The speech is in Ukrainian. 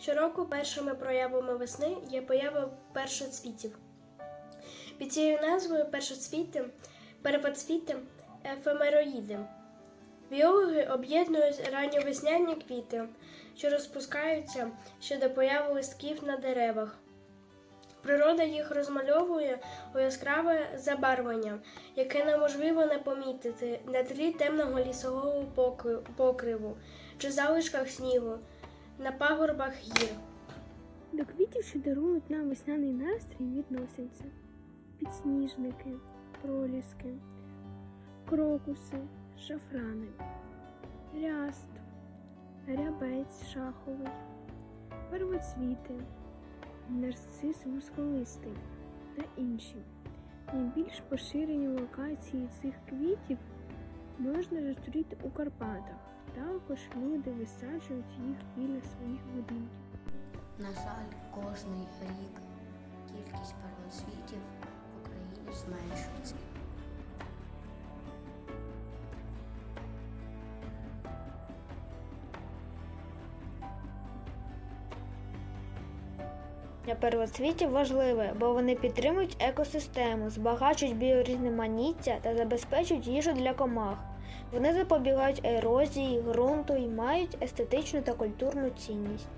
Щороку першими проявами весни є поява першоцвітів. Під цією назвою першоцвіти, первоцвіти, ефемероїди. Біологи об'єднують ранньовесняні квіти, що розпускаються ще до появи листків на деревах. Природа їх розмальовує у яскраве забарвлення, яке неможливо не помітити на тлі темного лісового покриву чи залишках снігу на пагорбах гір. До квітів, що дарують нам весняний настрій, відносяться підсніжники, проліски, крокуси, шафрани, ряст, рябець шаховий, первоцвіти, нарцис вузьколистий та інші. Найбільш поширені локації цих квітів можна зустріти у Карпатах. Також люди висаджують їх біля своїх будинків. На жаль, кожний рік кількість первоцвітів Для первоцвітів важливе, бо вони підтримують екосистему, збагачують біорізноманіття та забезпечують їжу для комах. Вони запобігають ерозії ґрунту і мають естетичну та культурну цінність.